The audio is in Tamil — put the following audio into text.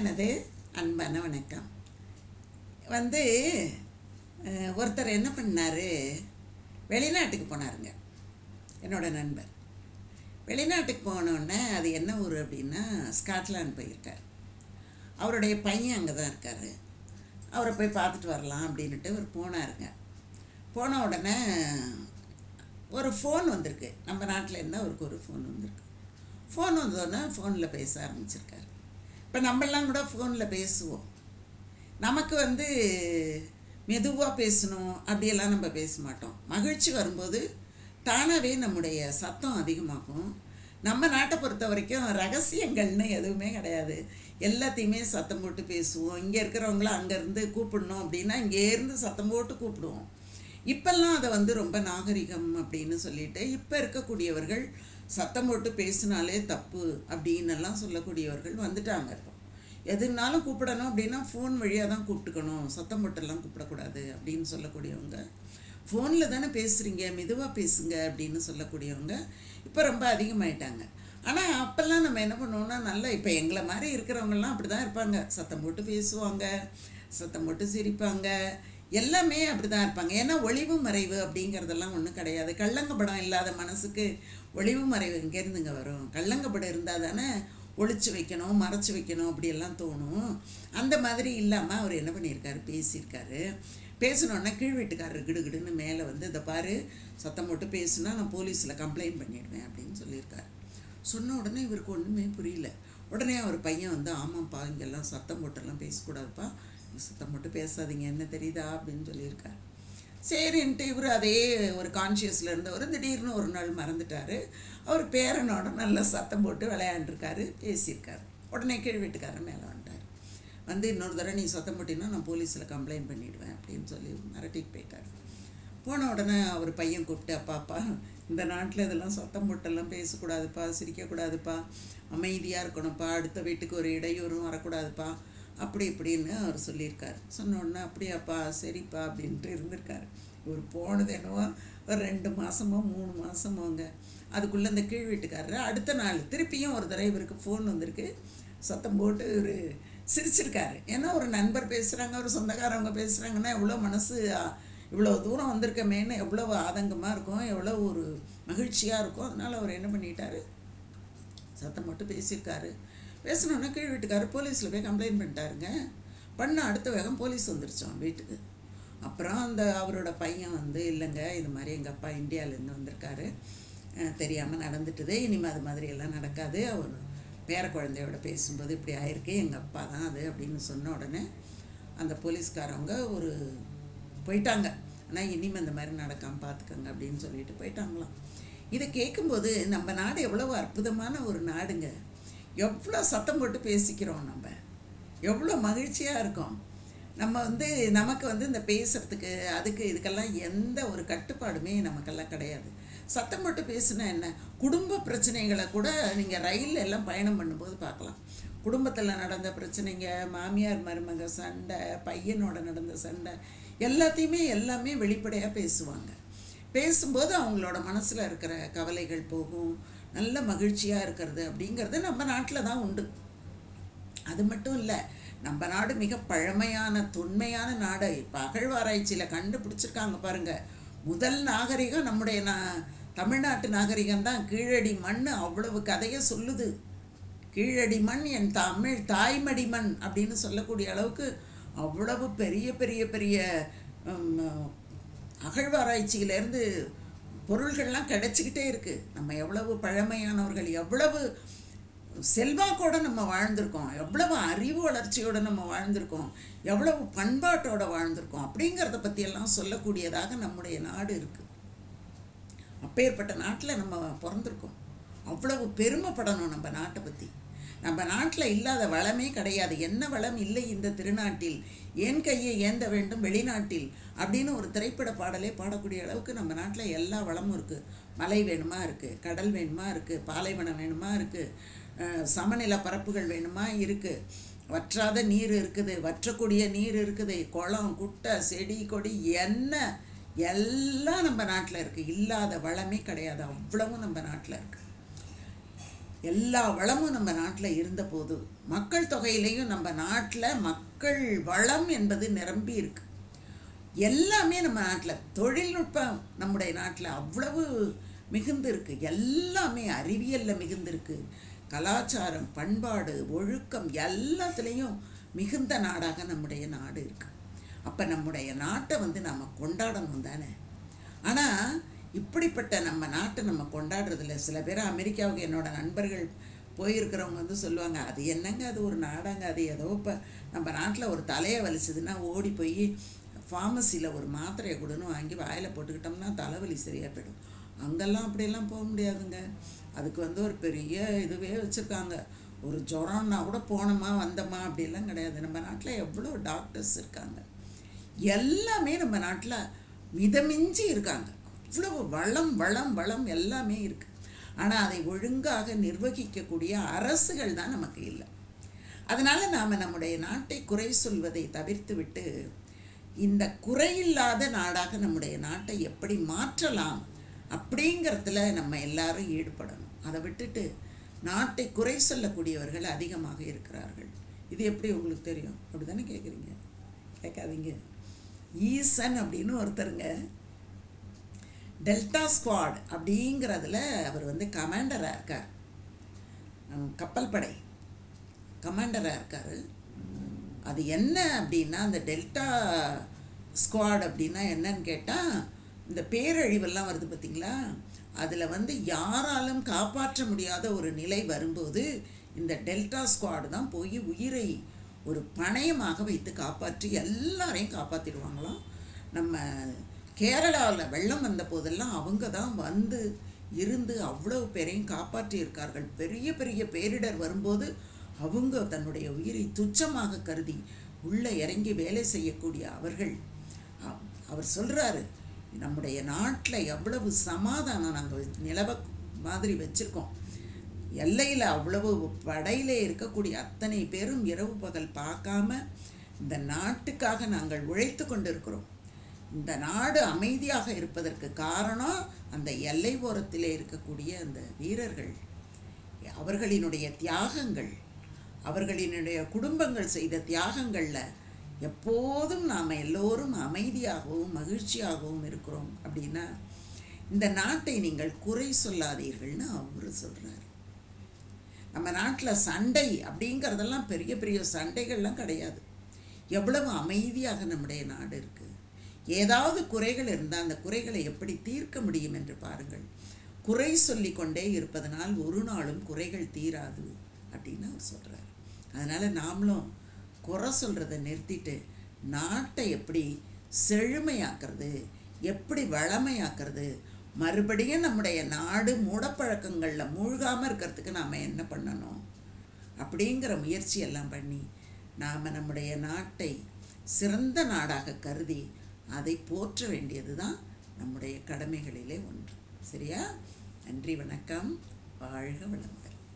எனது அன்பான வணக்கம். வந்து ஒருத்தர் என்ன பண்ணார்? வெளிநாட்டுக்கு போனாருங்க என்னோட நண்பர். வெளிநாட்டுக்கு போனோடனே அது என்ன ஊர் அப்படின்னா ஸ்காட்லாந்து போயிருக்கார். அவருடைய பையன் அங்கே தான் இருக்கார். அவரை போய் பார்த்துட்டு வரலாம் அப்படின்ட்டு அவர் போனாருங்க. போன உடனே ஒரு ஃபோன் வந்திருக்கு. நம்ம நாட்டில் இருந்தால் அவருக்கு ஒரு ஃபோன் வந்திருக்கு. ஃபோன் வந்தோடனே ஃபோனில் பேச ஆரம்பிச்சிருக்காரு. இப்போ நம்மெல்லாம் கூட ஃபோனில் பேசுவோம். நமக்கு வந்து மெதுவாக பேசணும் அப்படியெல்லாம் நம்ம பேச மாட்டோம். மகிழ்ச்சி வரும்போது தானாகவே நம்முடைய சத்தம் அதிகமாகும். நம்ம நாட்டை பொறுத்த வரைக்கும் ரகசியங்கள்னு எதுவுமே கிடையாது. எல்லாத்தையுமே சத்தம் போட்டு பேசுவோம். இங்கே இருக்கிறவங்கள அங்கேருந்து கூப்பிடணும் அப்படின்னா இங்கேருந்து சத்தம் போட்டு கூப்பிடுவோம். இப்பெல்லாம் அதை வந்து ரொம்ப நாகரிகம் அப்படின்னு சொல்லிட்டு இப்போ இருக்கக்கூடியவர்கள் சத்தம் போட்டு பேசினாலே தப்பு அப்படின்னு எல்லாம் சொல்லக்கூடியவர்கள் வந்துட்டாங்க இப்போ. எதுனாலும் கூப்பிடணும் அப்படின்னா ஃபோன் வழியாக தான் கூப்பிட்டுக்கணும். சத்தம் போட்டெல்லாம் கூப்பிடக்கூடாது அப்படின்னு சொல்லக்கூடியவங்க. ஃபோனில் தானே பேசுகிறீங்க மெதுவாக பேசுங்க அப்படின்னு சொல்லக்கூடியவங்க இப்போ ரொம்ப அதிகமாயிட்டாங்க. ஆனால் அப்போல்லாம் நம்ம என்ன பண்ணுவோம்னா நல்லா இப்போ எங்களை மாதிரி இருக்கிறவங்கலாம் அப்படி தான் இருப்பாங்க. சத்தம் போட்டு பேசுவாங்க சத்தம் போட்டு சிரிப்பாங்க எல்லாமே அப்படி தான் இருப்பாங்க. ஏன்னா ஒளிவு மறைவு அப்படிங்கிறதெல்லாம் ஒன்றும் கிடையாது. கள்ளங்கப்படம் இல்லாத மனசுக்கு ஒளிவு மறைவு இங்கேருந்துங்க வரும்? கள்ளங்கப்படம் இருந்தால் தானே ஒழிச்சு வைக்கணும் மறைச்சு வைக்கணும் அப்படியெல்லாம் தோணும். அந்த மாதிரி இல்லாமல் அவர் என்ன பண்ணியிருக்காரு? பேசியிருக்காரு. பேசணுன்னா கீழ் வீட்டுக்காரர் கிடுகிடுன்னு மேலே வந்து இதை பாரு சத்தம் போட்டு பேசுனா நான் போலீஸில் கம்ப்ளைண்ட் பண்ணிடுவேன் அப்படின்னு சொல்லியிருக்காரு. சொன்ன உடனே இவருக்கு ஒன்றுமே புரியல. உடனே அவர் பையன் வந்து ஆமாம்ப்பா இங்கெல்லாம் சத்தம் போட்டெல்லாம் பேசக்கூடாதுப்பா. சத்தம் போட்டு பேசாதீங்க என்ன தெரியுதா அப்படின்னு சொல்லியிருக்காரு. சரின்ட்டு இவர் அதே ஒரு கான்ஷியஸில் இருந்தவர் திடீர்னு ஒரு நாள் மறந்துட்டார். அவர் பேரனோட நல்லா சத்தம் போட்டு விளையாண்டுருக்காரு பேசியிருக்காரு. உடனே கீழ் வீட்டுக்காரர் மேலே வந்துட்டார். வந்து இன்னொரு தடவை நீ சத்தம் போட்டினா நான் போலீஸில் கம்ப்ளைண்ட் பண்ணிடுவேன் அப்படின்னு சொல்லி மிரட்டிட்டு போயிட்டார். போன உடனே அவர் பையன் கூப்பிட்டு அப்பாப்பா இந்த நாட்டில் இதெல்லாம் சத்தம் போட்டெல்லாம் பேசக்கூடாதுப்பா சிரிக்கக்கூடாதுப்பா அமைதியாக இருக்கணும்ப்பா அடுத்த வீட்டுக்கு ஒரு இடையூறும் வரக்கூடாதுப்பா அப்படி இப்படின்னு அவர் சொல்லியிருக்கார். சொன்னோடனே அப்படியாப்பா சரிப்பா அப்படின்ட்டு இருந்திருக்காரு. இவர் போனது என்னவோ ஒரு ரெண்டு மாதமோ மூணு மாதமோங்க அதுக்குள்ளே இந்த கீழ் வீட்டுக்காரர் அடுத்த நாள் திருப்பியும் ஒரு தடவை இவருக்கு ஃபோன் வந்திருக்கு. சத்தம் போட்டு இவர் சிரிச்சிருக்காரு. ஏன்னா ஒரு நண்பர் பேசுகிறாங்க ஒரு சொந்தக்காரவங்க பேசுகிறாங்கன்னா எவ்வளோ மனசு இவ்வளோ தூரம் வந்திருக்கமேன்னு எவ்வளோ ஆதங்கமாக இருக்கும் எவ்வளோ ஒரு மகிழ்ச்சியாக இருக்கும். அதனால் அவர் என்ன பண்ணிட்டாரு? சத்தம் போட்டு பேசியிருக்காரு. பேசினோன்னே கீழ் வீட்டுக்காரர் போலீஸில் போய் கம்ப்ளைண்ட் பண்ணிட்டாருங்க. பண்ண அடுத்த வேகம் போலீஸ் வந்துருச்சோம் வீட்டுக்கு. அப்புறம் அந்த அவரோட பையன் வந்து இல்லைங்க இது மாதிரி எங்கள் அப்பா இந்தியாவிலேருந்து வந்திருக்காரு. தெரியாமல் நடந்துட்டுது. இனிமேல் அது மாதிரி எல்லாம் நடக்காது. அவர் பேர குழந்தையோட பேசும்போது இப்படி ஆயிருக்கு. எங்கள் அப்பா தான் அது அப்படின்னு சொன்ன உடனே அந்த போலீஸ்காரவங்க ஒரு போயிட்டாங்க. ஆனால் இனிமேல் இந்த மாதிரி நடக்காமல் பார்த்துக்கோங்க அப்படின்னு சொல்லிட்டு போயிட்டாங்களாம். இதை கேட்கும்போது நம்ம நாடு எவ்வளவு அற்புதமான ஒரு நாடுங்க. எவ்வளோ சத்தம் போட்டு பேசிக்கிறோம் நம்ம? எவ்வளோ மகிழ்ச்சியாக இருக்கோம். நம்ம வந்து நமக்கு வந்து இந்த பேசுகிறதுக்கு அதுக்கு இதுக்கெல்லாம் எந்த ஒரு கட்டுப்பாடுமே நமக்கெல்லாம் கிடையாது. சத்தம் போட்டு பேசுனா என்ன? குடும்ப பிரச்சனைகளை கூட நீங்கள் ரயில்ல எல்லாம் பயணம் பண்ணும்போது பார்க்கலாம். குடும்பத்தில் நடந்த பிரச்சனைங்க மாமியார் மருமக சண்டை பையனோட நடந்த சண்டை எல்லாத்தையுமே எல்லாமே வெளிப்படையாக பேசுவாங்க. பேசும்போது அவங்களோட மனசில் இருக்கிற கவலைகள் போகும். நல்ல மகிழ்ச்சியாக இருக்கிறது அப்படிங்கிறது நம்ம நாட்டில் தான் உண்டு. அது மட்டும் இல்லை நம்ம நாடு மிக பழமையான தொன்மையான நாடு. இப்போ அகழ்வாராய்ச்சியில் கண்டுபிடிச்சிருக்காங்க பாருங்க. முதல் நாகரிகம் நம்முடைய நா தமிழ்நாட்டு நாகரிகம் தான். கீழடி மண் அவ்வளவு கதையை சொல்லுது. கீழடி மண் என் தமிழ் தாய்மடி மண் அப்படின்னு சொல்லக்கூடிய அளவுக்கு அவ்வளவு பெரிய பெரிய பெரிய அகழ்வாராய்ச்சியிலேருந்து பொருள்கள்லாம் கிடைச்சிக்கிட்டே இருக்குது நம்ம எவ்வளவு பழமையானவர்கள் எவ்வளவு செல்வாக்கோட நம்ம வாழ்ந்திருக்கோம் எவ்வளவு அறிவு வளர்ச்சியோடு நம்ம வாழ்ந்திருக்கோம் எவ்வளவு பண்பாட்டோட வாழ்ந்திருக்கோம் அப்படிங்கிறத பற்றியெல்லாம் சொல்லக்கூடியதாக நம்முடைய நாடு இருக்குது அப்பேற்பட்ட நாட்டில் நம்ம பிறந்திருக்கோம். அவ்வளவு பெருமைப்படணும் நம்ம நாட்டை பற்றி நம்ம நாட்டில் இல்லாத வளமே கிடையாது. என்ன வளம் இல்லை இந்த திருநாட்டில்? ஏன் கையை ஏந்த வேண்டும் வெளிநாட்டில்? அப்படின்னு ஒரு திரைப்பட பாடலே பாடக்கூடிய அளவுக்கு நம்ம நாட்டில் எல்லா வளமும் இருக்குது மலை வேணுமா இருக்குது கடல் வேணுமா இருக்குது பாலைவனம் வேணுமா இருக்குது சமநில பரப்புகள் வேணுமா இருக்குது வற்றாத நீர் இருக்குது வற்றக்கூடிய நீர் இருக்குது குளம் குட்டை செடி கொடி என்ன எல்லாம் நம்ம நாட்டில் இருக்குது இல்லாத வளமே கிடையாது. அவ்வளவும் நம்ம நாட்டில் இருக்குது எல்லா வளமும் நம்ம நாட்டில் இருந்தபோது மக்கள் தொகையிலையும் நம்ம நாட்டில் மக்கள் வளம் என்பது நிரம்பி இருக்கு. எல்லாமே நம்ம நாட்டில் தொழில்நுட்பம் நம்முடைய நாட்டில் அவ்வளவு மிகுந்திருக்கு எல்லாமே அறிவியலில் மிகுந்திருக்கு கலாச்சாரம் பண்பாடு ஒழுக்கம் எல்லாத்துலேயும் மிகுந்த நாடாக நம்முடைய நாடு இருக்கு. அப்போ நம்முடைய நாட்டை வந்து நம்ம கொண்டாடணும் தானே? ஆனால் இப்படிப்பட்ட நம்ம நாட்டை நம்ம கொண்டாடுறதில்ல சில பேர் அமெரிக்காவுக்கு என்னோடய நண்பர்கள் போயிருக்கிறவங்க வந்து சொல்லுவாங்க அது என்னங்க? அது ஒரு நாடாங்க? அது ஏதோ இப்போ நம்ம நாட்டில் ஒரு தலையை வலிச்சதுன்னா ஓடி போய் ஃபார்மசியில் ஒரு மாத்திரையை கொடுன்னு வாங்கி வாயில் போட்டுக்கிட்டோம்னா தலைவலி சரியாக போயிடும். அங்கெல்லாம் அப்படியெல்லாம் போக முடியாதுங்க. அதுக்கு வந்து ஒரு பெரிய இதுவே வச்சுருக்காங்க. ஒரு ஜுரம்னா கூட போனோமா வந்தோமா? அப்படிலாம் கிடையாது. நம்ம நாட்டில் எவ்வளோ டாக்டர்ஸ் இருக்காங்க. எல்லாமே நம்ம நாட்டில் மிதமிஞ்சி இருக்காங்க. இவ்வளவு வளம் வளம் வளம் எல்லாமே இருக்குது ஆனால் அதை ஒழுங்காக நிர்வகிக்கக்கூடிய அரசுகள் தான் நமக்கு இல்லை. அதனால் நாம் நம்முடைய நாட்டை குறை சொல்வதை தவிர்த்து விட்டு இந்த குறையில்லாத நாடாக நம்முடைய நாட்டை எப்படி மாற்றலாம் அப்படிங்கிறதுல நம்ம எல்லாரும் ஈடுபடணும். அதை விட்டுட்டு நாட்டை குறை சொல்லக்கூடியவர்கள் அதிகமாக இருக்கிறார்கள். இது எப்படி உங்களுக்கு தெரியும்? அப்படி தானே கேட்குறீங்க கேட்காதீங்க. ஈசன் அப்படின்னு ஒருத்தருங்க டெல்டா ஸ்குவாட் அப்படிங்கிறதுல அவர் வந்து கமாண்டராக இருக்கார். கப்பல் படை. கமாண்டராக இருக்கார். அது என்ன அப்படின்னா அந்த டெல்டா ஸ்குவாட் அப்படின்னா என்னன்னு கேட்டால் இந்த பேரழிவெல்லாம் வருது பார்த்தீங்களா அதில் வந்து யாராலும் காப்பாற்ற முடியாத ஒரு நிலை வரும்போது இந்த டெல்டா ஸ்குவாடு தான் போய் உயிரை ஒரு பணயமாக வைத்து காப்பாற்றி எல்லாரையும் காப்பாற்றிடுவாங்களாம் நம்ம கேரளாவில் வெள்ளம் வந்த போதெல்லாம் அவங்க தான் வந்து இருந்து அவ்வளவு பேரையும் காப்பாற்றியிருக்கார்கள். பெரிய பெரிய பேரிடர் வரும்போது அவங்க தன்னுடைய உயிரை துச்சமாக கருதி உள்ளே இறங்கி வேலை செய்யக்கூடிய அவர்கள். அவர் சொல்கிறாரு நம்முடைய நாட்டில் எவ்வளவு சமாதானம் நாங்கள் நிலவ மாதிரி வச்சுருக்கோம். எல்லையில் அவ்வளவு படையிலே இருக்கக்கூடிய அத்தனை பேரும் இரவு பகல் பார்க்காம இந்த நாட்டுக்காக நாங்கள் உழைத்து கொண்டிருக்கிறோம். இந்த நாடு அமைதியாக இருப்பதற்கு காரணம் அந்த எல்லை ஓரத்திலே இருக்கக்கூடிய அந்த வீரர்கள். அவர்களினுடைய தியாகங்கள் அவர்களினுடைய குடும்பங்கள் செய்த தியாகங்களில் எப்போதும் நாம் எல்லோரும் அமைதியாகவும் மகிழ்ச்சியாகவும் இருக்கிறோம் அப்படின்னா இந்த நாட்டை நீங்கள் குறை சொல்லாதீர்கள்னு அவர் சொல்கிறார் நம்ம நாட்டில் சண்டை அப்படிங்கிறதெல்லாம் பெரிய பெரிய சண்டைகள்லாம் கிடையாது. எவ்வளவு அமைதியாக நம்முடைய நாடு இருக்குது ஏதாவது குறைகள் இருந்தால் அந்த குறைகளை எப்படி தீர்க்க முடியும் என்று பாருங்கள். குறை சொல்லி கொண்டே இருப்பதனால் ஒரு நாளும் குறைகள் தீராது அப்படின்னு அவர் சொல்கிறார் அதனால் நாமளும் குறை சொல்கிறத நிறுத்திட்டு நாட்டை எப்படி செழுமையாக்குறது எப்படி வளமையாக்குறது மறுபடியும் நம்முடைய நாடு மூடப்பழக்கங்களில் மூழ்காமல் இருக்கிறதுக்கு நாம் என்ன பண்ணணும்? அப்படிங்கிற முயற்சியெல்லாம் பண்ணி நாம் நம்முடைய நாட்டை சிறந்த நாடாக கருதி அதை போற்ற வேண்டியது தான் நம்முடைய கடமைகளிலே ஒன்று. சரியா? நன்றி வணக்கம். வாழ்க வளம்